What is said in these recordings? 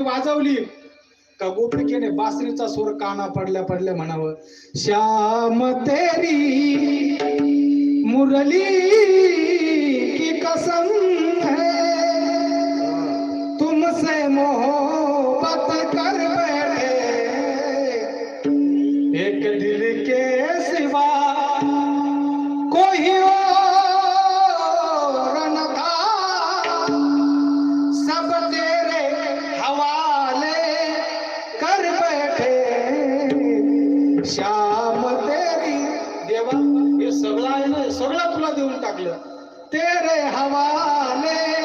वाजवली. का गोपिकेने बासरीचा सूर काना पडल्या पडल्या म्हणावं श्याम तेरी मुरली की कसम है? तुमसे मोहब्बत कर बैठे। एक दिल के सिवा कोई और सगळं तुला देऊन टाकलं. तेरे हवाले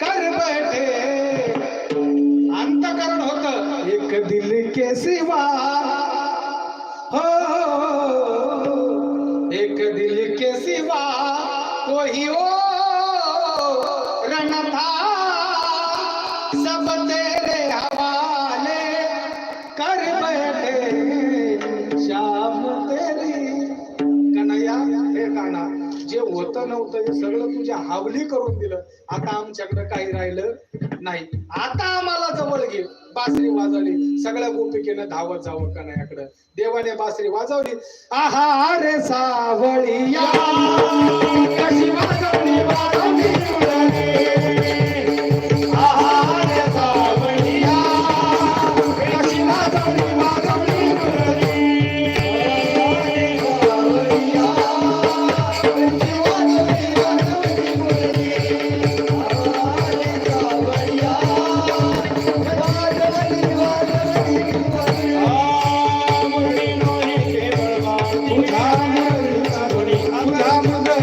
कर बैठे. अंतकरण होत. एक दिल के सिवा. हो, हो, हो. एक दिल के सिवा. कोई ओ रण था सब तेरे हवा नव्हतं. हे सगळं तुझ्या हावली करून दिलं. आता आमच्याकडे काही राहिलं नाही. आता आम्हाला जवळ घे. बासरी वाजवली. सगळ्या गोपिकेनं धावत जावं याकडं देवाने बासरी वाजवली. आहा रे सावळिया Come on.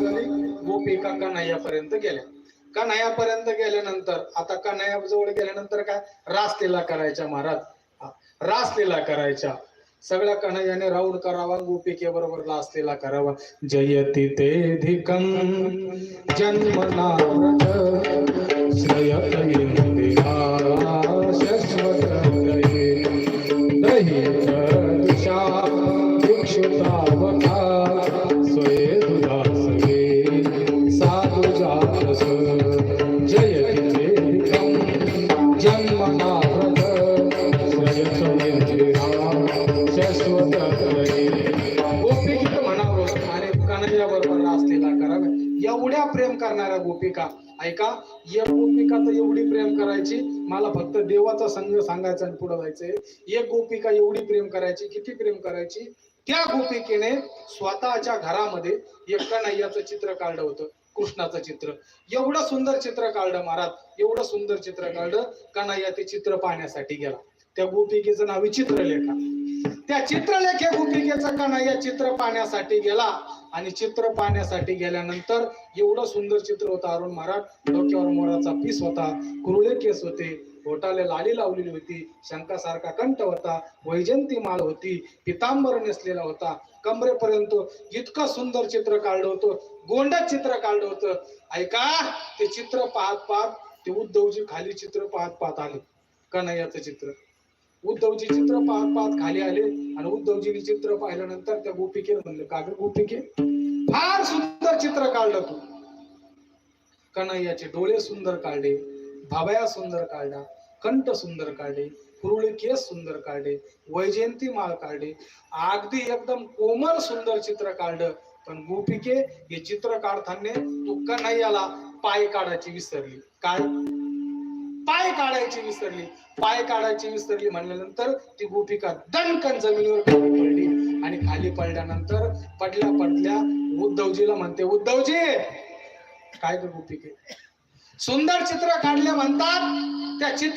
बासरी वाजवली गोपिका कन्हैयापर्यंत गेल्या. कन्हैयापर्यंत गेल्यानंतर आता कन्हैया जवळ गेल्यानंतर काय? रासलीला करायच्या महाराज. रासलीला करायच्या. सगळ्या कन्हैयाने राऊंड करावा गोपिके बरोबर रासलीला करावा. जयती ते धिकम जन्मना श्रयत गोपिका. ऐका एक गोपिका तर एवढी प्रेम करायची मला फक्त देवाचा संघ सांगायचा आणि पुढे जायचंय. एक गोपिका एवढी प्रेम करायची किती प्रेम करायची? त्या गोपिकेने स्वतःच्या घरामध्ये एक कन्हैयाचं चित्र काढलं होतं कृष्णाचं चित्र. एवढं सुंदर चित्र काढलं महाराज एवढं सुंदर चित्र काढलं कन्हैया ते चित्र पाहण्यासाठी गेला. त्या गोपिकेचं नाव आहे चित्रलेखा. त्या चित्रलेखे भूपिकेचा कणा या चित्र पाहण्यासाठी गेला आणि चित्र पाहण्यासाठी गेल्यानंतर एवढं सुंदर चित्र होतं अरुण महाराज. डोक्यावर मोराचा पीस होता कुरुळे केस होते होटाले लाली लावलेली होती शंकासारखा कंठ होता वैजंती माळ होती पितांबर नेसलेला होता. कमरेपर्यंत इतकं सुंदर चित्र काढलं होतं गोंडच चित्र काढलं होतं. ऐका ते चित्र पाहत पाहत ते उद्धवजी खाली चित्र पाहत पाहत आले. कन्हैयाचं चित्र. उद्धवजी चित्र पाहत पाहत खाली आले आणि उद्धवजीने चित्र पाहिल्यानंतर त्या गोपिके म्हणलं काग गोपिके फार सुंदर चित्र काढलं तू. कन्हैयाचे डोळे सुंदर काढले भावया सुंदर काढला कंठ सुंदर काढले कुरुळे केस सुंदर काढले वैजयंती माळ काढले. अगदी एकदम कोमल सुंदर चित्र काढलं पण गोपिके हे चित्र काढताना तू कन्हैयाला पाय काढायची विसरली. काय पाय काढायची विसरली. पाय काढायची विसरली म्हणल्यानंतर ती गोपिका दणकन जमिनीवर पडली. आणि खाली पडल्यानंतर पडल्या पडल्या उद्धवजीला म्हणते उद्धवजी काय गोपिके सुंदर चित्र काढले म्हणतात. त्या चित्र